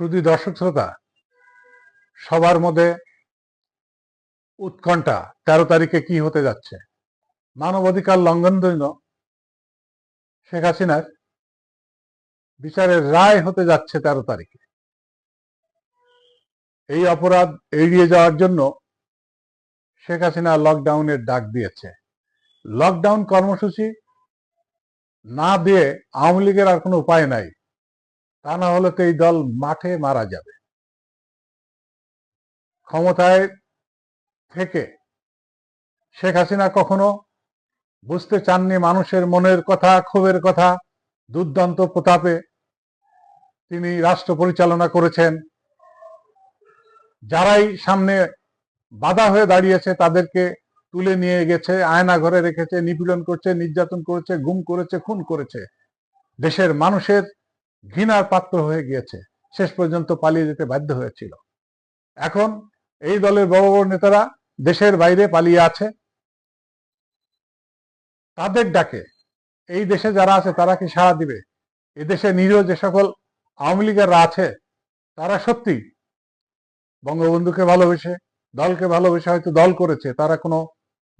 শুধু দর্শক শ্রোতা, সবার মধ্যে উৎকণ্ঠা তেরো তারিখে কি হতে যাচ্ছে? মানবাধিকার লঙ্ঘন জন্য শেখ হাসিনার বিচারের রায় হতে যাচ্ছে তেরো তারিখে। এই অপরাধ এড়িয়ে যাওয়ার জন্য শেখ হাসিনা লকডাউনের ডাক দিয়েছে। লকডাউন কর্মসূচি না দিয়ে আওয়ামী লীগের আর কোনো উপায় নাই। তা না হলে তো এই দল মাঠে মারা যাবে। ক্ষমতায় থেকে শেখ হাসিনা কখনো বুঝতে চাননি মানুষের মনের কথা, ক্ষোভের কথা, দুর্দান্ত প্রতাপে তিনি রাষ্ট্র পরিচালনা করেছেন। যারাই সামনে বাধা হয়ে দাঁড়িয়েছে তাদেরকে তুলে নিয়ে গেছে, আয়না ঘরে রেখেছে, নিপীড়ন করছে, নির্যাতন করেছে, গুম করেছে, খুন করেছে। দেশের মানুষের ঘৃণার পাত্র হয়ে গিয়েছে। শেষ পর্যন্ত পালিয়ে যেতে বাধ্য হয়েছিল। এখন এই দলের বড় বড় নেতারা দেশের বাইরে পালিয়ে আছে। তাদের ডাকে, এই দেশে যারা আছে তারা কি সাড়া দিবে? এ দেশে নিরীহ যে সকল আওয়ামী লীগেররা আছে, তারা সত্যি বঙ্গবন্ধুকে ভালোবেসে, দলকে ভালোবেসে হয়তো দল করেছে, তারা কোনো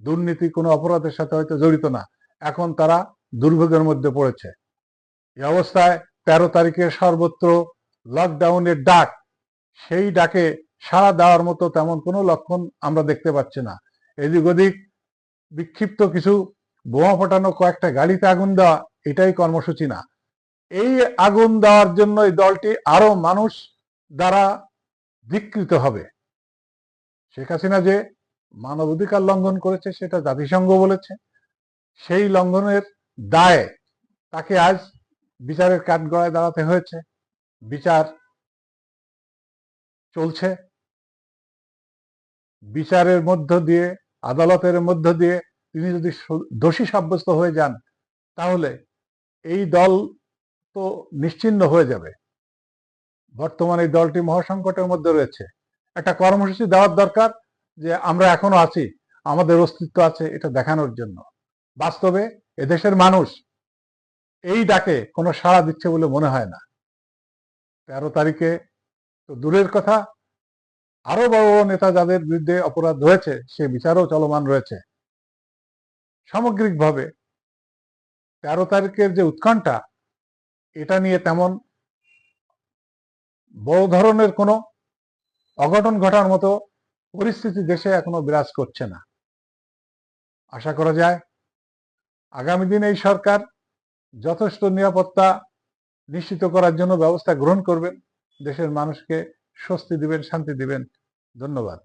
দুর্নীতি, কোনো অপরাধের সাথে হয়তো জড়িত না। এখন তারা দুর্ভোগের মধ্যে পড়েছে। এই অবস্থায় তেরো তারিখে সর্বত্র লকডাউনের ডাক। সেই ডাকে সাড়া দেওয়ার মতো তেমন কোনো লক্ষণ আমরা দেখতে পাচ্ছি না। এদিক ওদিক বিক্ষিপ্ত কিছু বোমা ফোটানো কয়েকটা গাড়িতে আগুন দেওয়া, এটাই কর্মসূচি না। এই আগুন দেওয়ার জন্য এই দলটি আরও মানুষ দ্বারা বিকৃত হবে। শেখ হাসিনা যে মানবাধিকার লঙ্ঘন করেছে, সেটা জাতিসংঘ বলেছে। সেই লঙ্ঘনের দায়ে তাকে আজ বিচারের কাঠগড়ায় দাঁড়াতে হয়েছে। বিচার চলছে। বিচারের মধ্য দিয়ে, আদালতের মধ্য দিয়ে তিনি যদি দোষী সাব্যস্ত হয়ে যান, তাহলে এই দল তো নিশ্চিন্ন হয়ে যাবে। বর্তমানে এই দলটি মহাসংকটের মধ্যে রয়েছে। একটা কর্মসূচি দেওয়ার দরকার যে আমরা এখনও আছি, আমাদের অস্তিত্ব আছে এটা দেখানোর জন্য। বাস্তবে এদেশের মানুষ এই ডাকে কোনো সাড়া দিচ্ছে বলে মনে হয় না। তেরো তারিখে তো দূরের কথা। আরও বড় বড় নেতা যাদের বিরুদ্ধে অপরাধ রয়েছে, সে বিচারও চলমান রয়েছে। সামগ্রিকভাবে তেরো তারিখের যে উৎকণ্ঠা, এটা নিয়ে তেমন বড় ধরনের কোনো অঘটন ঘটার মতো পরিস্থিতি দেশে এখনও বিরাজ করছে না। আশা করা যায় আগামী দিন এই সরকার যথেষ্ট নিরাপত্তা নিশ্চিত করার জন্য ব্যবস্থা গ্রহণ করবেন। দেশের মানুষকে স্বস্তি দিবেন, শান্তি দিবেন। ধন্যবাদ।